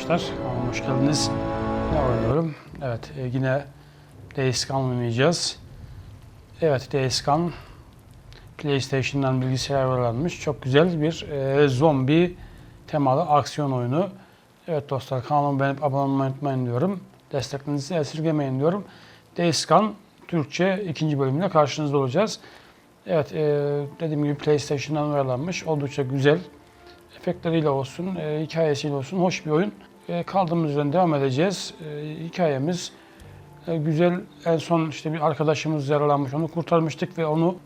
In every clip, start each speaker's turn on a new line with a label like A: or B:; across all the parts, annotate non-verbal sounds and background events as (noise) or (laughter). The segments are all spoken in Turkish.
A: arkadaşlar. Hoş geldiniz. Ne oynuyorum? Evet e, yine Days Gone oynayacağız. Evet Days Gone PlayStation'dan bilgisayar öğrenmiş. Çok güzel bir e, zombi temalı aksiyon oyunu. Evet dostlar kanalıma beğenip abone olmayı unutmayın diyorum. Desteklerinizi esirgemeyin diyorum. Days Gone Türkçe ikinci bölümüyle karşınızda olacağız. Evet e, dediğim gibi PlayStation'dan uyarlanmış. Oldukça güzel efektleriyle olsun, e, hikayesiyle olsun hoş bir oyun. E, kaldığımız yerden devam edeceğiz. E, hikayemiz e, güzel. En son işte bir arkadaşımız yaralanmış, onu kurtarmıştık ve onu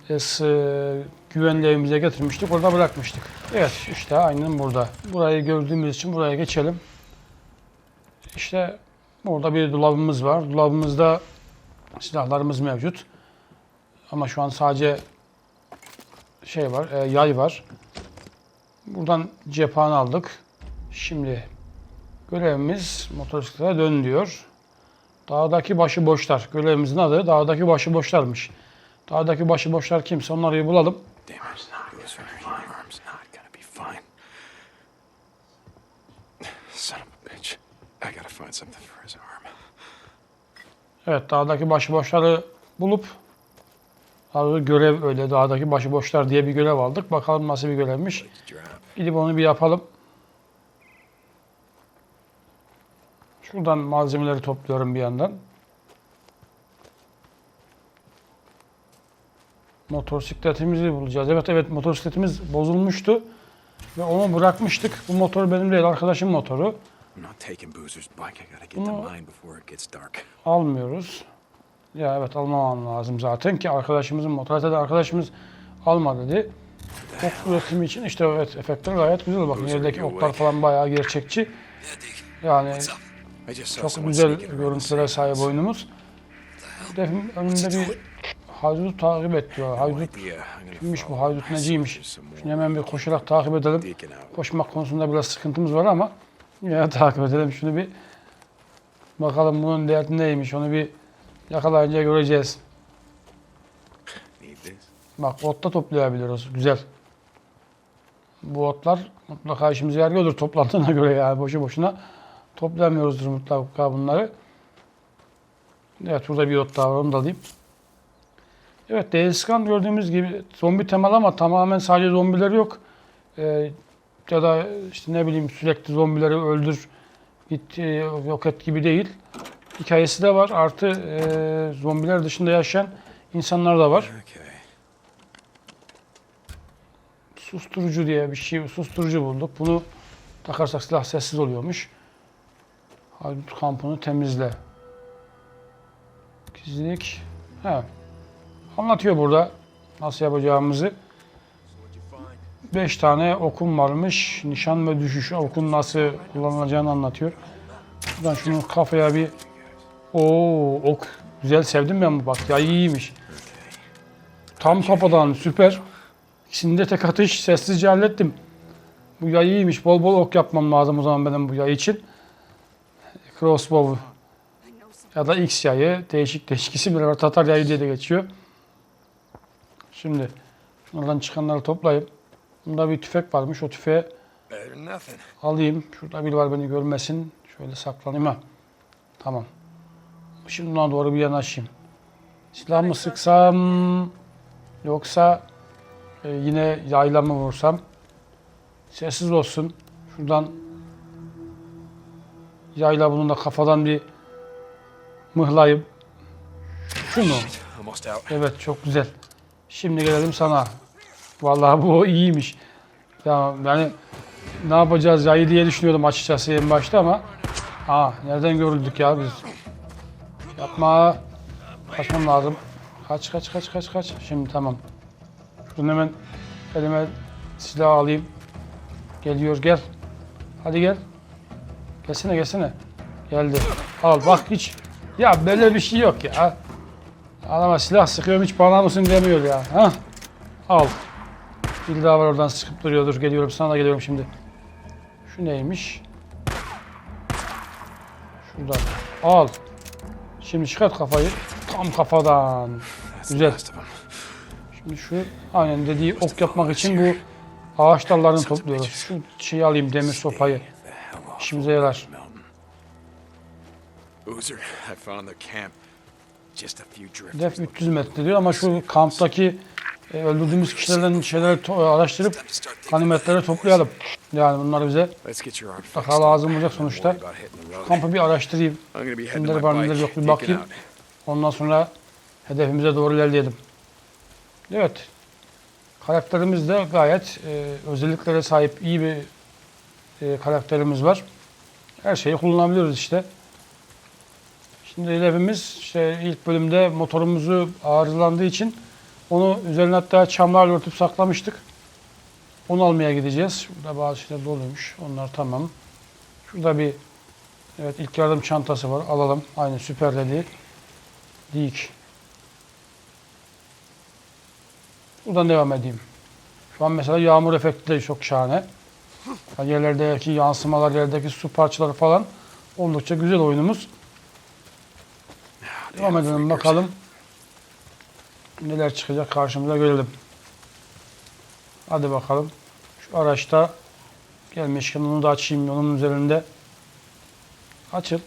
A: güvenli evimize getirmiştik, orada bırakmıştık. Evet, işte aynen burada. Burayı gördüğümüz için buraya geçelim. İşte burada bir dolabımız var. Dolabımızda silahlarımız mevcut. Ama şu an sadece şey var, yay var. Buradan cephane aldık. Şimdi görevimiz motosiklete dön diyor. Dağdaki başıboşlar. Görevimizin adı dağdaki başıboşlarmış. Dağdaki başıboşlar kimse onları bulalım. Evet dağdaki başıboşları bulup Abi görev öyle dağdaki başıboşlar diye bir görev aldık. Bakalım nasıl bir görevmiş. Gidip onu bir yapalım. Şuradan malzemeleri topluyorum bir yandan. Motosikletimizi bulacağız. Evet evet motosikletimiz bozulmuştu. Ve onu bırakmıştık. Bu motor benim değil arkadaşım motoru.
B: Dark.
A: Almıyoruz. Ya evet almamam lazım zaten ki arkadaşımızın motoru. Zaten arkadaşımız alma dedi. Ok üretimi için işte evet efektler gayet güzel. Bakın yerdeki oklar falan bayağı gerçekçi. Yani Çok güzel görüntülere sahip oyunumuz. Hedefin önünde bir haydut takip et diyor. Haydut kimmiş bu haydut neciymiş. Şimdi hemen bir koşarak takip edelim. Koşmak konusunda biraz sıkıntımız var ama ya takip edelim şunu bir. Bakalım bunun derdi neymiş onu bir yakalayınca göreceğiz. Bak otta toplayabiliyoruz. Güzel. Bu otlar mutlaka işimize yarıyordur toplandığına göre yani boşu boşuna toplamıyoruzdur mutlaka bunları. Evet burada bir ot daha var onu da alayım. Evet Deiskan gördüğümüz gibi zombi temalı ama tamamen sadece zombiler yok. Ee, ya da işte ne bileyim sürekli zombileri öldür git e, yok et gibi değil. Hikayesi de var. Artı e, zombiler dışında yaşayan insanlar da var. Susturucu diye bir şey, susturucu bulduk. Bunu takarsak silah sessiz oluyormuş. Haydut kampını temizle. Gizlilik. He. Anlatıyor burada nasıl yapacağımızı. 5 tane okum varmış. Nişan ve düşüş okun nasıl kullanılacağını anlatıyor. Buradan şunu kafaya bir Oo ok. Güzel sevdim ben bu bak. Ya iyiymiş. Tam kafadan süper. İkisini de tek atış sessizce hallettim. Bu yay iyiymiş. Bol bol ok yapmam lazım o zaman benim bu yay için. Crossbow ya da X yayı. Değişik değişik isimler var. Tatar yayı diye de geçiyor. Şimdi şunlardan çıkanları toplayıp bunda bir tüfek varmış. O tüfeği alayım. Şurada biri var beni görmesin. Şöyle saklanayım ha. Tamam. Şimdi buna doğru bir yanaşayım. Silah mı sıksam yoksa e, yine yayla mı vursam? Sessiz olsun. Şuradan yayla bunun da kafadan bir mıhlayıp şunu. Evet çok güzel. Şimdi gelelim sana. Vallahi bu iyiymiş. Ya yani ne yapacağız yayı diye düşünüyordum açıkçası en başta ama Aa nereden görüldük ya biz? Yapma. Kaçmam lazım. Kaç kaç kaç kaç kaç. Şimdi tamam. Şunu hemen elime silah alayım. Geliyor gel. Hadi gel. Gelsene gelsene. Geldi. Al bak hiç. Ya böyle bir şey yok ya. Adama silah sıkıyorum hiç bana mısın demiyor ya. Ha? Al. Bir daha var oradan sıkıp duruyordur. Geliyorum sana da geliyorum şimdi. Şu neymiş? Şuradan. Al. Şimdi çıkart kafayı. Tam kafadan. Güzel. Şimdi şu aynen dediği ok yapmak için bu ağaç dallarını topluyoruz. Şu şeyi alayım demir sopayı. İşimize yarar.
B: Smell Boozer, I found the camp. Just a few drifters.
A: Hedef 300 metre diyor ama şu kamptaki e, öldürdüğümüz kişilerden şeyleri to- araştırıp ganimetleri toplayalım. Yani bunlar bize mutlaka lazım olacak sonuçta.
B: road.
A: Kampı bir araştırayım.
B: My
A: var neler yok bir bakayım. Ondan sonra hedefimize doğru ilerleyelim. Evet. Karakterimiz de gayet e, özelliklere sahip iyi bir e, karakterimiz var. Her şeyi kullanabiliyoruz işte. Şimdi hedefimiz işte ilk bölümde motorumuzu arızalandığı için onu üzerine hatta çamlarla örtüp saklamıştık. Onu almaya gideceğiz. Burada bazı şeyler doluymuş. Onlar tamam. Şurada bir evet ilk yardım çantası var. Alalım. Aynı süper dediği. Dik. Buradan devam edeyim. Şu an mesela yağmur efekti de çok şahane. Yani yerlerdeki yansımalar, yerdeki su parçaları falan oldukça güzel oyunumuz. Devam edelim bakalım. Neler çıkacak karşımıza görelim. Hadi bakalım. Şu araçta gelmişken onu da açayım yolun üzerinde. Açıl.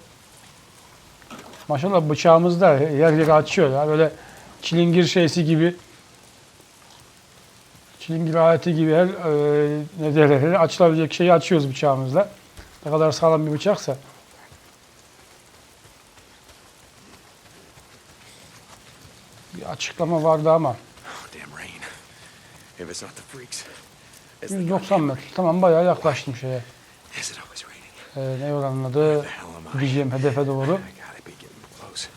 A: Maşallah bıçağımız da yer yer açıyor ya. Böyle çilingir şeysi gibi. Çilingir aleti gibi her e, ne derler, her açılabilecek şeyi açıyoruz bıçağımızla. Ne kadar sağlam bir bıçaksa. Bir açıklama vardı ama.
B: Oh, damn rain. If it's not the freaks, it's the
A: 190 metre. Tamam bayağı yaklaştım şeye.
B: Is it always raining?
A: E, ne oranın adı?
B: The hell am I?
A: Gideceğim hedefe doğru.
B: I gotta be getting close.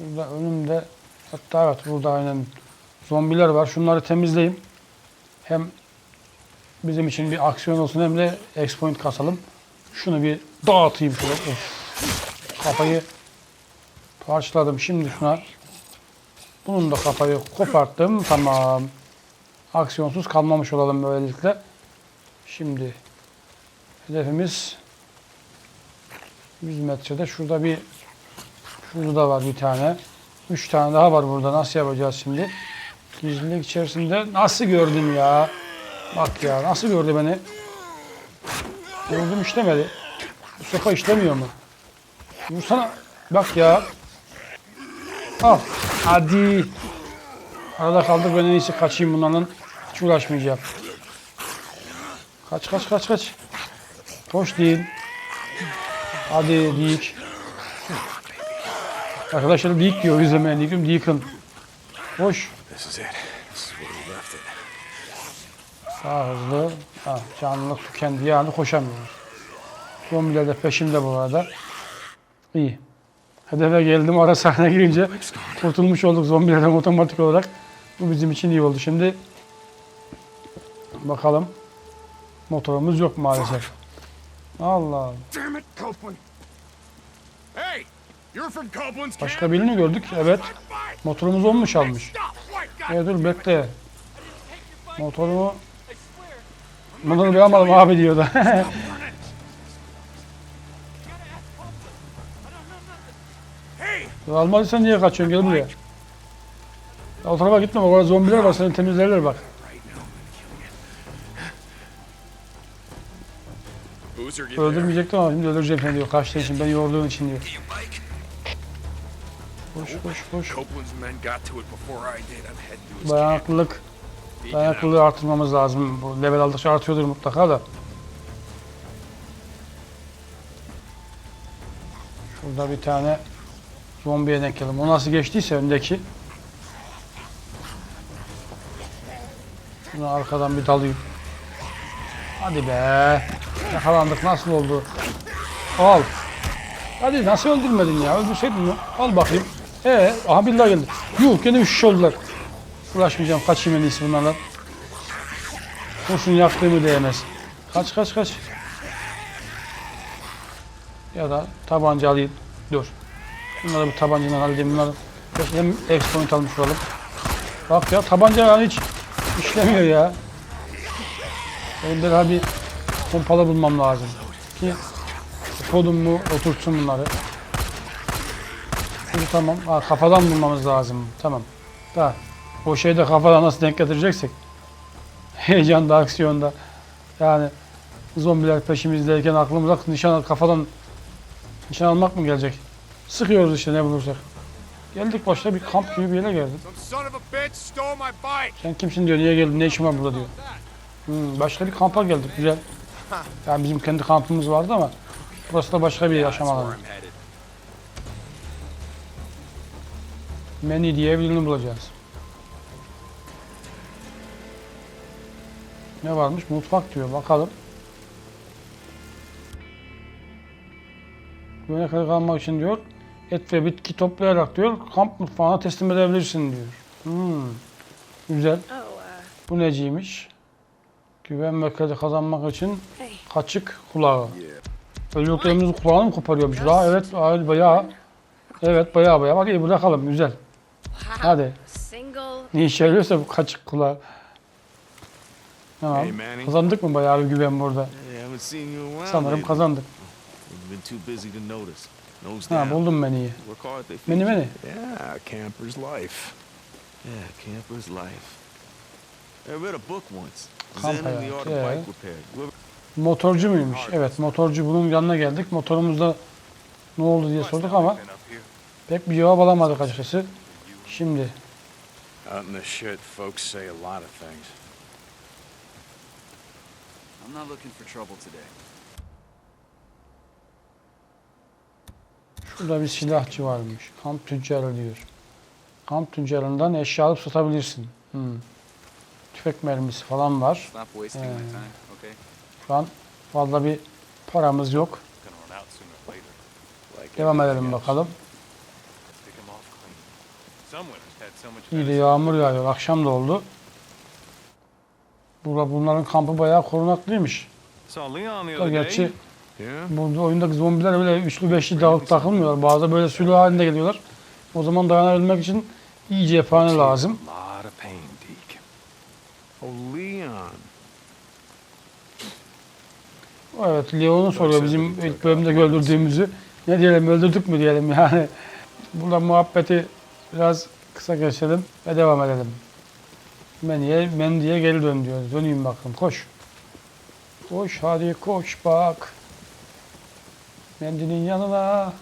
A: Şurada önümde hatta evet burada aynen zombiler var. Şunları temizleyeyim. Hem bizim için bir aksiyon olsun hem de expoint kasalım. Şunu bir dağıtayım şöyle. Kafayı parçaladım. Şimdi şuna bunun da kafayı koparttım. Tamam. Aksiyonsuz kalmamış olalım böylelikle. Şimdi hedefimiz 100 metrede. Şurada bir Şurada da var bir tane. Üç tane daha var burada. Nasıl yapacağız şimdi? Gizlilik içerisinde. Nasıl gördüm ya? Bak ya nasıl gördü beni? Gördüm işlemedi. Bu sopa işlemiyor mu? Vursana. Bak ya. Al. Hadi. Arada kaldık ben en iyisi kaçayım bunlardan. Hiç uğraşmayacağım. Kaç kaç kaç kaç. Koş değil. Hadi dik. Arkadaşlar dik diyor izlemeye dikim dikin. Koş.
B: This is it. This is where we left it.
A: Daha hızlı. Ha, canlılık tükendi yani koşamıyoruz. Zombiler de peşimde bu arada. İyi. Hedefe geldim ara sahne girince kurtulmuş olduk zombilerden otomatik olarak. Bu bizim için iyi oldu. Şimdi bakalım. Motorumuz yok maalesef. Allah Allah.
B: Hey,
A: Başka birini gördük. Evet. Motorumuz olmuş almış. Ya dur bekle. Motorumu Motoru bir almadım abi diyordu.
B: Hey,
A: Ya Almadıysan niye kaçıyorsun gel buraya. Ya o tarafa gitme orada zombiler var seni temizlerler bak. Öldürmeyecektim ama şimdi öldüreceğim seni diyor. Kaçtığın için beni yorduğun için diyor. Koş koş koş. Dayanıklılık, dayanıklılığı artırmamız lazım. Bu level aldıkça artıyordur mutlaka da. Şurada bir tane zombiye denk geldim. O nasıl geçtiyse öndeki. Şunu arkadan bir dalayım. Hadi be. Yakalandık nasıl oldu? Al. Hadi nasıl öldürmedin ya? Öldürseydin ya. Al bakayım. Ee, aha daha geldi. Yuh gene üç oldular. Uğraşmayacağım. Kaçayım en iyisi bunlardan. Kurşun yaktığımı değmez. Kaç kaç kaç. Ya da tabanca alayım. Dur. Bunları bir tabancadan halledeyim. Bunları hem X point almış olalım. Bak ya tabanca hiç işlemiyor ya. Benim de daha bir pompalı bulmam lazım. Ki kodum mu oturtsun bunları. Şimdi tamam. Ha, kafadan bulmamız lazım. Tamam. Da o şeyde kafadan nasıl denk getireceksek. (laughs) Heyecanda, aksiyonda. Yani Zombiler peşimizdeyken aklımıza nişan kafadan nişan almak mı gelecek? Sıkıyoruz işte ne bulursak. Geldik başta bir kamp gibi bir yere geldik. Sen kimsin diyor, niye geldin, ne işin var burada diyor. Hmm, başka bir kampa geldik, güzel. Yani bizim kendi kampımız vardı ama burası da başka bir yaşam alanı. Manny diye birini bulacağız. Ne varmış? Mutfak diyor. Bakalım. Güvene kadar kalmak için diyor. Et ve bitki toplayarak diyor. Kamp mutfağına teslim edebilirsin diyor. Hmm. Güzel.
C: Oh,
A: Bu neciymiş? Güven ve kredi kazanmak için kaçık kulağı. Öldüklerimizin kulağını mı koparıyormuş? Daha evet, evet bayağı. Evet bayağı bayağı. Bak iyi bırakalım güzel.
C: Wow.
A: Hadi.
C: Single.
A: Ne işe yarıyorsa bu kaçık kulağı. Tamam. Kazandık mı bayağı bir güven burada? Sanırım kazandık. Ha buldum Meni
D: you.
A: meni.
B: Yeah, camper's life.
D: Yeah, camper's life. I read a book once.
A: Kamp hayatı,
D: ever-
A: Motorcu muymuş? Evet motorcu bunun yanına geldik. Motorumuzda ne oldu diye sorduk ama pek bir cevap alamadık açıkçası. Şimdi
B: Out in the shit, folks say a lot of things.
E: I'm not looking for trouble today.
A: şurada bir silahçı varmış. Kamp tüccarı diyor. Kamp tüccarından eşya alıp satabilirsin. Hmm. Tüfek mermisi falan var.
E: Stop wasting my time, okay?
A: Şu an fazla bir paramız yok. Devam edelim bakalım. İyi de yağmur yağıyor. Akşam da oldu. Burada bunların kampı bayağı korunaklıymış. Da gerçi
B: Yeah.
A: bu oyundaki zombiler öyle üçlü beşli dağılıp takılmıyorlar. Bazı böyle sürü halinde geliyorlar. O zaman dayanabilmek için iyi cephane lazım. Evet Leon'u soruyor bizim ilk bölümde öldürdüğümüzü. Ne diyelim öldürdük mü diyelim yani. (laughs) Burada muhabbeti biraz kısa geçelim ve devam edelim. Mendiye, Mendiye geri dön diyor. Döneyim bakalım koş. Koş hadi koş bak. Mendi'nin yanına.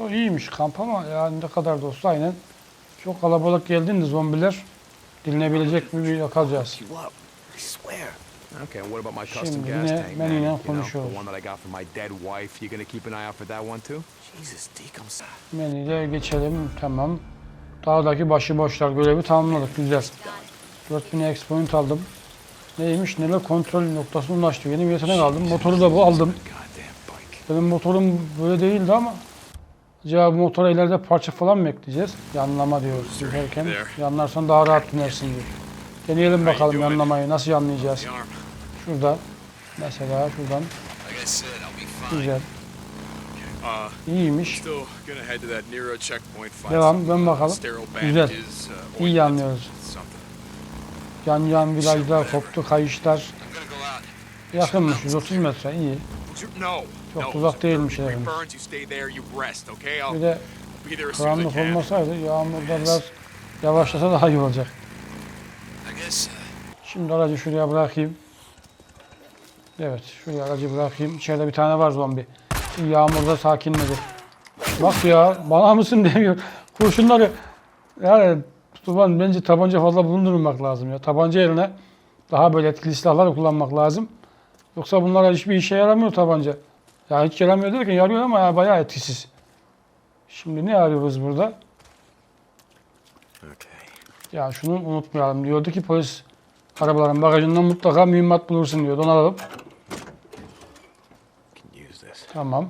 A: O iyiymiş kamp ama yani ne kadar da olsa aynen. Çok kalabalık geldiğinde zombiler dilinebilecek bir kalacağız.
B: Okay, and what about my
A: Şimdi
B: custom gas
A: yine
B: tank,
A: Manny ile
B: You know,
A: konuşuyoruz.
B: the one that I got from my dead wife. You gonna keep an eye out for that one too?
D: Jesus, sorry.
A: Menüye geçelim. Tamam. Dağdaki başıboşlar görevi tamamladık. Güzel. 4000 X point aldım. Neymiş? Neler kontrol noktasına ulaştı. Yeni bir yetenek aldım. Motoru da bu aldım.
B: Goddamn bike.
A: Benim motorum böyle değildi ama acaba bu motora ileride parça falan mı ekleyeceğiz? Yanlama diyoruz sürerken. Yanlarsan daha rahat binersin diyor. Deneyelim bakalım yanlamayı. Nasıl yanlayacağız?
B: The arm.
A: Şurada. Mesela şuradan. Güzel. İyiymiş. Devam, dön bakalım. Güzel. İyi.
B: Something.
A: Yan yan virajlar koptu, kayışlar. Yakınmış 130 metre iyi. Çok uzak değilmiş?
B: I'll
A: Bir de karanlık olmasaydı yağmurda biraz yavaşlasa daha iyi olacak. Şimdi aracı şuraya bırakayım. Evet şuraya aracı bırakayım. İçeride bir tane var zombi. Yağmurda sakinledi. Bak ya bana mısın (laughs) demiyor. Kurşunları yani Tuban bence tabanca fazla bulundurmamak lazım ya. Tabanca yerine daha böyle etkili silahlar kullanmak lazım. Yoksa bunlara hiçbir işe yaramıyor tabanca. Ya hiç yaramıyor derken yarıyor ama ya bayağı etkisiz. Şimdi ne arıyoruz burada?
D: Okay.
A: Ya şunu unutmayalım. Diyordu ki polis arabaların bagajından mutlaka mühimmat bulursun diyordu. Onu alalım. Tamam.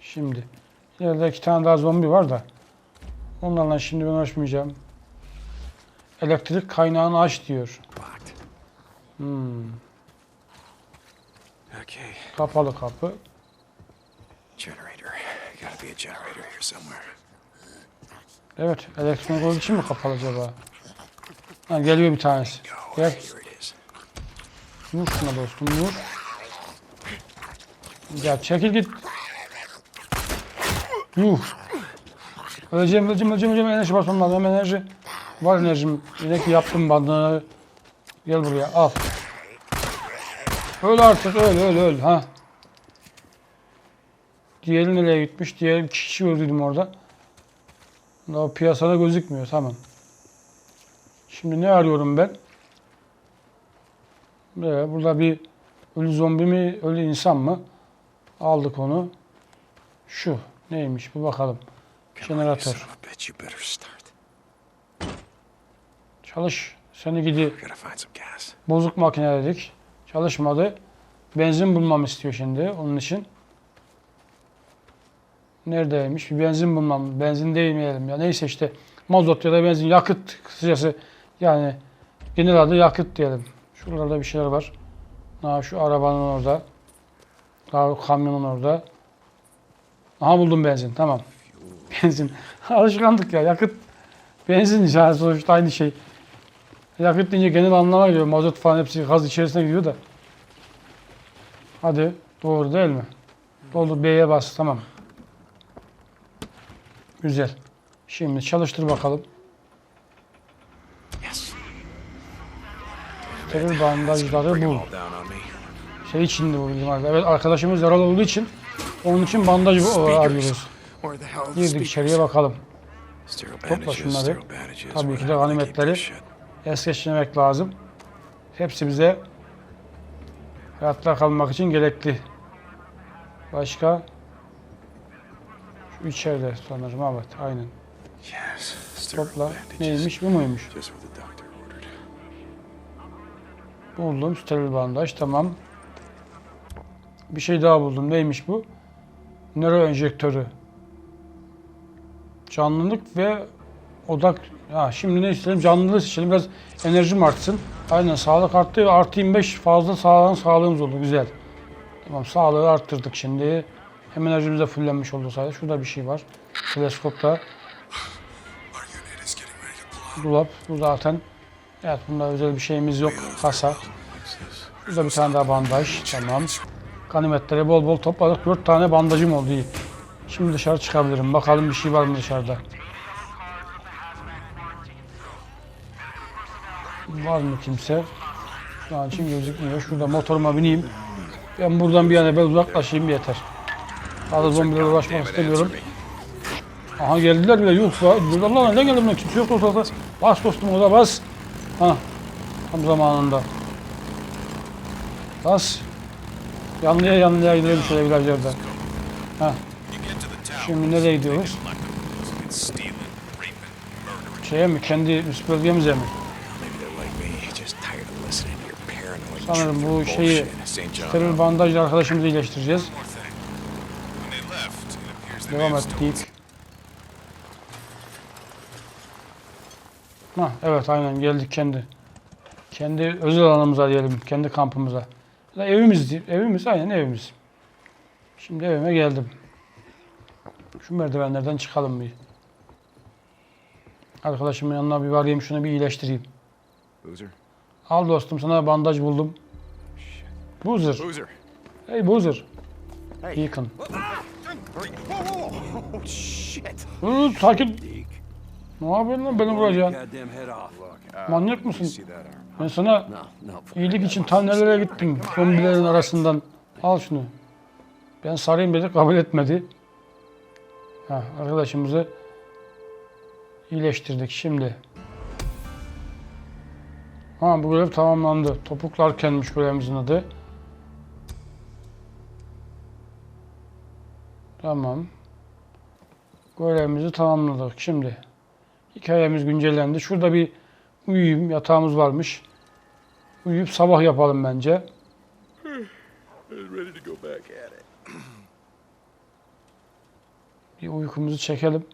A: Şimdi. İleride iki tane daha zombi var da. Onlarla şimdi ben uğraşmayacağım. Elektrik kaynağını aç diyor. Hmm.
D: Okay.
A: Kapalı kapı.
D: Generator. Gotta be a generator here somewhere.
A: Evet. Elektronik olduğu için mi kapalı acaba? Ha, geliyor bir tanesi. Gel. Vur şuna dostum vur. Ya çekil git. Yuh. Öleceğim, öleceğim, öleceğim, öleceğim. Enerji basmam lazım. Enerji. Var enerjim. Yine ki yaptım bandını. Gel buraya al. Öl artık öl öl öl ha. Diğeri nereye gitmiş? Diğer iki kişi öldürdüm orada. Daha piyasada gözükmüyor tamam. Şimdi ne arıyorum ben? Ee, burada bir ölü zombi mi, ölü insan mı? Aldık onu. Şu neymiş bu bakalım. Jeneratör. Çalış. Seni gidi bozuk makine dedik. Çalışmadı. Benzin bulmam istiyor şimdi onun için. Neredeymiş? Bir benzin bulmam. Benzin değmeyelim ya. Neyse işte mazot ya da benzin yakıt kısacası yani genel adı yakıt diyelim. Şuralarda bir şeyler var. Ha, şu arabanın orada. Daha kamyonun orada. Aha buldum benzin. Tamam. (laughs) Benzin. Alışkanlık ya. Yakıt benzin ya sonuçta aynı şey. Yakıt deyince genel anlama geliyor. Mazot falan hepsi gaz içerisine giriyor da. Hadi. Doğru değil mi? Doldur B'ye bas. Tamam. Güzel. Şimdi çalıştır bakalım. Steril bandajları
B: Bring
A: Şey içinde bu bizim arkadaş. Evet arkadaşımız yaralı olduğu için onun için bandaj bu- arıyoruz. Girdik içeriye bakalım. Topla şunları. Tabii ki de ganimetleri. Es geçmemek lazım. Hepsi bize hayatta kalmak için gerekli. Başka? Şu içeride sanırım evet aynen. Topla. Neymiş bu muymuş? Buldum steril bandaj tamam. Bir şey daha buldum. Neymiş bu? Nöro enjektörü. Canlılık ve odak. Ha, şimdi ne istedim? Canlılığı seçelim. Biraz enerjim artsın. Aynen sağlık arttı. Artı 25 fazla sağlığın sağlığımız oldu. Güzel. Tamam sağlığı arttırdık şimdi. Hem enerjimiz de fullenmiş oldu sayede. Şurada bir şey var. Teleskopta. Dolap. Bu zaten. Evet bunda özel bir şeyimiz yok. Kasa. Şurada bir tane daha bandaj. Tamam. Ganimetleri bol bol topladık. 4 tane bandajım oldu. Şimdi dışarı çıkabilirim. Bakalım bir şey var mı dışarıda. Var mı kimse? Şu an için gözükmüyor. Şurada motoruma bineyim. Ben buradan bir an evvel uzaklaşayım yeter. Fazla zombilere ulaşmak istemiyorum. Aha geldiler bile. Yuh be. Buradan lan ne geldi bunlar? Kimse yok ortada. Bas dostum o da bas. Ha. Tam zamanında. Bas. Yanlıya yanlıya gidelim şöyle virajlarda. Ha. Şimdi nereye gidiyoruz? Şeye mi? Kendi üst bölgemize mi? Sanırım bu şeyi steril bandajla arkadaşımızı iyileştireceğiz. Devam ettik. Ha, evet aynen geldik kendi. Kendi özel alanımıza diyelim, kendi kampımıza. Evimiz, değil- evimiz aynen evimiz. Şimdi evime geldim. Şu merdivenlerden çıkalım bir. Arkadaşımın yanına bir varayım, şunu bir iyileştireyim.
B: Boozer.
A: Al dostum sana bandaj buldum. Boozer.
B: Boozer.
A: Hey Boozer.
B: Hey.
A: Deacon.
B: Oh, shit.
A: Dur, sakin. Ne yapıyorsun lan beni vuracaksın? Manyak mısın? Ben sana iyilik için ta nerelere gittim. Zombilerin arasından. Al şunu. Ben sarayım dedi kabul etmedi. Ha, arkadaşımızı iyileştirdik şimdi. Ha bu görev tamamlandı. Topuklarkenmiş görevimizin adı. Tamam. Görevimizi tamamladık. Şimdi hikayemiz güncellendi. Şurada bir uyuyayım. Yatağımız varmış. Uyuyup sabah yapalım bence. Bir uykumuzu çekelim.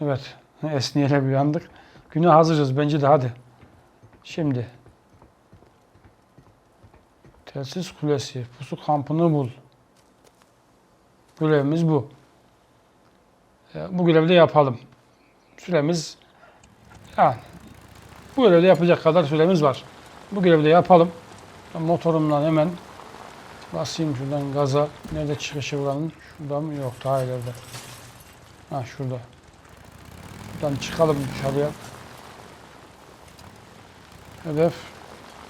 A: Evet. Esniyerek uyandık. Güne hazırız bence de hadi. Şimdi. Telsiz kulesi. Pusu kampını bul. Görevimiz bu. E, Bu görevi de yapalım. Süremiz yani bu görevi de yapacak kadar süremiz var. Bu görevi de yapalım. Ben motorumdan hemen basayım şuradan gaza. Nerede çıkışı buranın? Şurada mı? Yok daha ileride. Ha şurada. Buradan çıkalım dışarıya. Hedef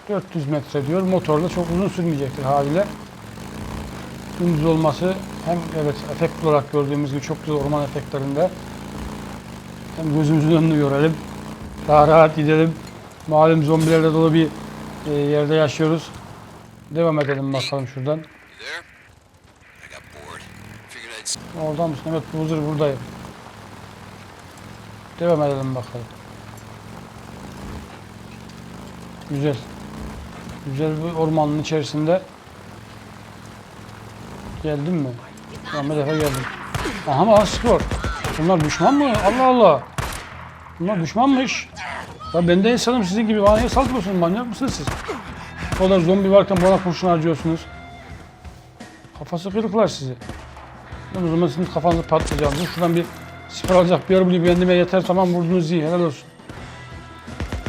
A: 400 metre diyor. Motorla çok uzun sürmeyecektir haliyle. Gündüz olması hem evet efekt olarak gördüğümüz gibi çok güzel orman efektlerinde hem gözümüzün önünü görelim. Daha rahat gidelim. Malum zombilerle dolu bir e, yerde yaşıyoruz. Devam edelim bakalım şuradan. Orada mısın? Evet bu huzur buradayım. Devam edelim bakalım. Güzel. Güzel bir ormanın içerisinde. Geldin mi? Tamam bir defa geldim. Aha mı skor. Bunlar düşman mı? Allah Allah. Bunlar düşmanmış. Ya ben de insanım sizin gibi. Bana niye saldırıyorsunuz? Manyak mısınız siz? O kadar zombi varken bana kurşun harcıyorsunuz. Kafası kırıklar sizi. O zaman sizin kafanızı patlayacağım. Dur şuradan bir siper alacak bir yer bulayım. Kendime yeter tamam vurdunuz iyi. Helal olsun.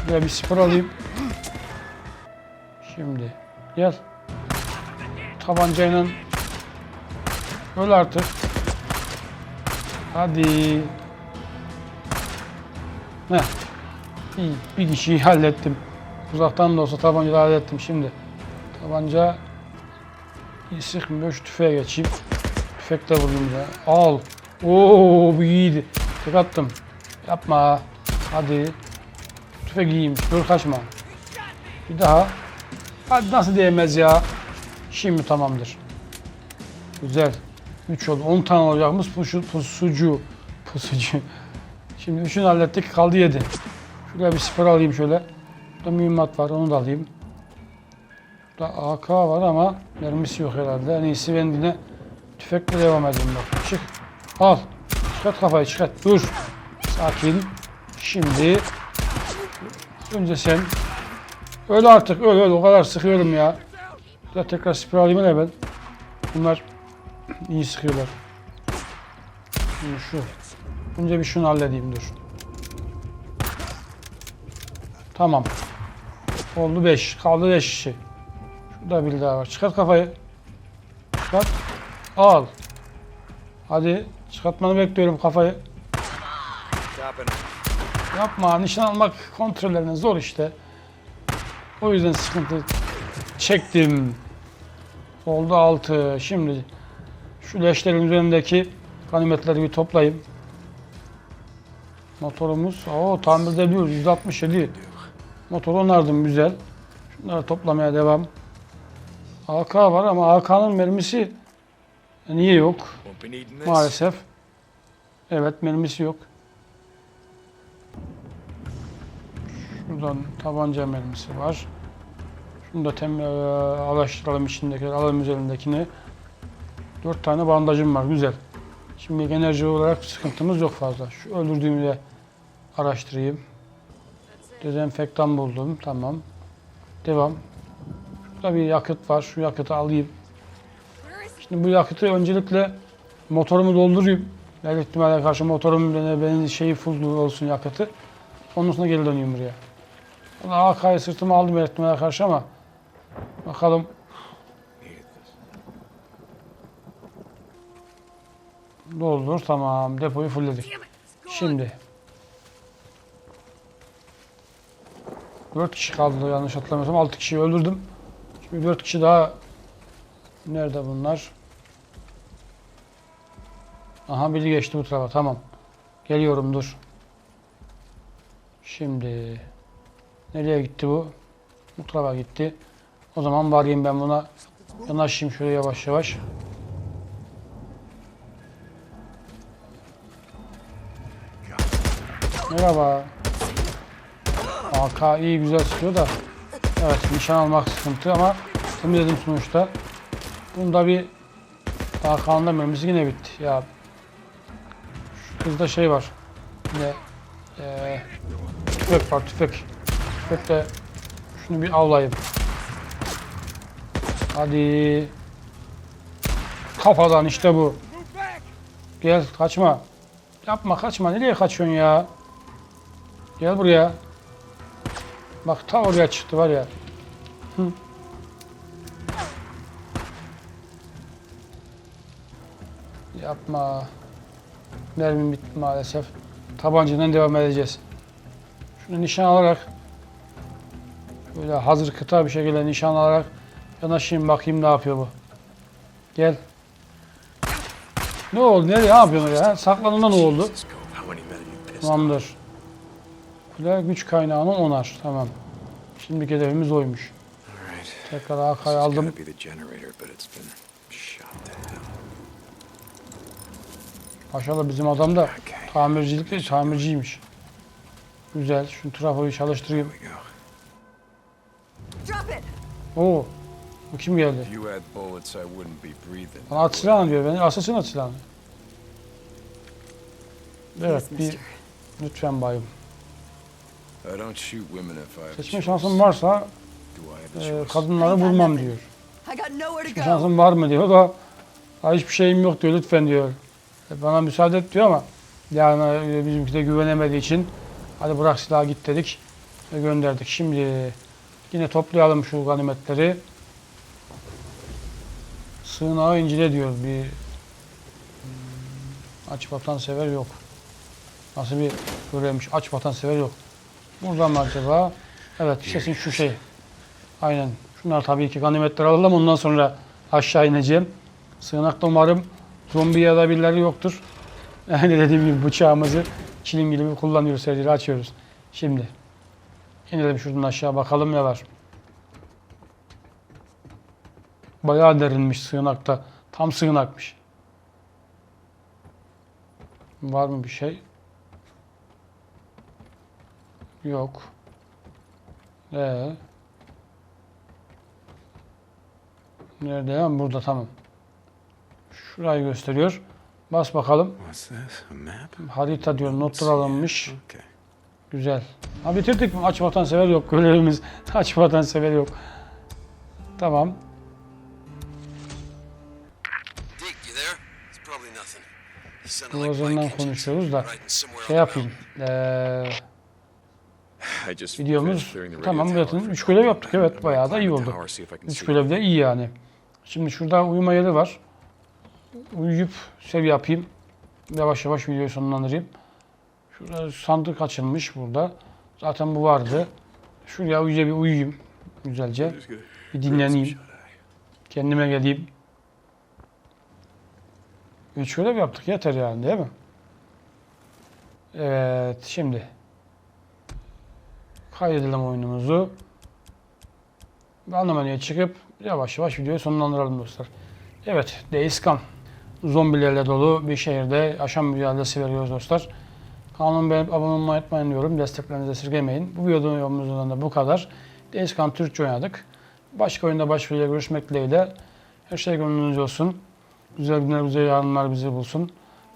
A: Buraya bir siper alayım. Şimdi gel. Tabancayla öl artık. Hadi. Heh. İyi. Bir kişiyi hallettim. Uzaktan da olsa tabancayla hallettim şimdi. Tabanca sıkmıyor. Şu tüfeğe geçeyim. Tüfekle vurdum ya. Al. Oo bu iyiydi. Tek attım. Yapma. Hadi. Tüfek iyiymiş. Dur kaçma. Bir daha. Hadi nasıl değmez ya. Şimdi tamamdır. Güzel. 3 oldu. 10 tane olacakmış pusu, pusucu. Pusucu. Şimdi üçünü hallettik. Kaldı 7. Şuraya bir sıfır alayım şöyle. Burada mühimmat var. Onu da alayım. Burada AK var ama mermisi yok herhalde. En iyisi ben yine tüfekle devam edeyim bak. Çık. Al. Çıkart kafayı çıkart. Dur. Sakin. Şimdi önce sen öl artık öl öl o kadar sıkıyorum ya. Burada tekrar sprey alayım ben. Bunlar iyi sıkıyorlar. Şimdi şu. Önce bir şunu halledeyim dur. Tamam. Oldu 5. Kaldı 5 kişi. Şurada bir daha var. Çıkart kafayı. Çıkart. Al. Hadi. Çıkartmanı bekliyorum kafayı. Yapma. Nişan almak kontrollerine zor işte. O yüzden sıkıntı çektim. Oldu 6. Şimdi şu leşlerin üzerindeki ganimetleri bir toplayayım. Motorumuz o tamir edebiliyoruz. 167. Motor onardım güzel. Şunları toplamaya devam. AK var ama AK'nın mermisi niye yok? Maalesef. Evet mermisi yok. Şuradan tabanca mermisi var. Şunu da tem, e, araştıralım içindeki, alalım üzerindekini. Dört tane bandajım var, güzel. Şimdi enerji olarak sıkıntımız yok fazla. Şu öldürdüğümü de araştırayım. Dezenfektan buldum, tamam. Devam. Şurada bir yakıt var, şu yakıtı alayım. Şimdi bu yakıtı öncelikle motorumu doldurayım. Her karşı motorum beni, benim şeyi full olsun yakıtı. Ondan sonra geri döneyim buraya. AK'yı sırtıma aldım her karşı ama bakalım. Doldur tamam depoyu fullledik. Şimdi 4 kişi kaldı yanlış hatırlamıyorsam 6 kişiyi öldürdüm. Şimdi 4 kişi daha nerede bunlar? Aha biri geçti bu tarafa tamam. Geliyorum dur. Şimdi nereye gitti bu? Bu tarafa gitti. O zaman varayım ben buna. Yanaşayım şöyle yavaş yavaş. Merhaba. AK iyi güzel sıkıyor da. Evet nişan almak sıkıntı ama temizledim sonuçta. Bunda bir AK'nın da mermisi yine bitti. Ya şu kızda şey var. Yine eee tüfek var tüfek. Tüfekle şunu bir avlayayım. Hadi. Kafadan işte bu. Gel kaçma. Yapma kaçma. Nereye kaçıyorsun ya? Gel buraya. Bak ta oraya çıktı var ya. Hı. Yapma. Mermim bitti maalesef. Tabancadan devam edeceğiz. Şunu nişan alarak Böyle hazır kıta bir şekilde nişan alarak yanaşayım bakayım ne yapıyor bu. Gel. Ne oldu? Nereye? Ne yapıyorsun ya? Saklanma ne oldu? Tamamdır. Kule güç kaynağını onar. Tamam. Şimdiki hedefimiz oymuş. Tekrar
B: has
A: aldım. Maşallah bizim adam da tamircilik değil, tamirciymiş. Güzel. Şu trafoyu çalıştırayım. Oo. Bu kim geldi? Bana at silahını diyor. Beni asasın at silahını. Evet bir lütfen bayım. Seçme şansım varsa
B: Do I have a
A: e, kadınları vurmam diyor.
C: I got nowhere to
A: Seçme şansım var mı diyor. O da "Ha, hiçbir şeyim yok diyor lütfen diyor. E, Bana müsaade et diyor ama yani e, bizimki de güvenemediği için hadi bırak silahı git dedik ve gönderdik. Şimdi yine toplayalım şu ganimetleri. Sığınağı incile diyor bir aç vatansever yok. Nasıl bir görevmiş aç vatansever yok. Buradan mı acaba? Evet kesin şu şey. Aynen. Şunlar tabii ki ganimetleri alalım ondan sonra aşağı ineceğim. Sığınakta umarım zombi ya da birileri yoktur. (laughs) Yani dediğim gibi bıçağımızı çilim gibi kullanıyoruz. Serileri açıyoruz. Şimdi inelim şuradan aşağı bakalım ne var. Bayağı derinmiş sığınakta. Tam sığınakmış. Var mı bir şey? Yok. Ee. Nerede ya? Burada tamam. Şurayı gösteriyor. Bas bakalım. Harita diyor. Notlar alınmış.
B: Okay.
A: Güzel. Ha bitirdik mi? Aç vatansever yok. Görevimiz. (laughs) Aç vatansever yok. Tamam. Boğazından konuşuyoruz da. Şey yapayım. Ee,
B: just
A: videomuz tamam zaten
B: tower
A: 3
B: for
A: görev yaptık. Evet bayağı da iyi oldu.
B: tower, see if I can
A: 3
B: see
A: görev de iyi yani. Şimdi şurada uyuma yeri var. Uyuyup sev yapayım. Yavaş yavaş videoyu sonlandırayım. Şurada sandık açılmış burada. Zaten bu vardı. Şuraya uyuya bir uyuyayım. Güzelce. Bir dinleneyim. Kendime geleyim. Üç görev yaptık yeter yani değil mi? Evet şimdi kaydedelim oyunumuzu. Ana menüye çıkıp yavaş yavaş videoyu sonlandıralım dostlar. Evet Gone. Zombilerle dolu bir şehirde yaşam mücadelesi veriyoruz dostlar. Kanalıma beğenip abone olmayı unutmayın diyorum. Desteklerinizi esirgemeyin. Bu videomuzdan da bu kadar. Gone Türkçe oynadık. Başka oyunda başka görüşmek dileğiyle. Her şey gönlünüzce olsun. Güzel günler, güzel yarınlar bizi bulsun.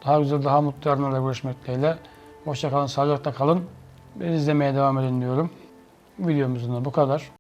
A: Daha güzel, daha mutlu yarınlarla görüşmek dileğiyle. Hoşça kalın, sağlıcakla kalın. Beni izlemeye devam edin diyorum. Videomuzun da bu kadar.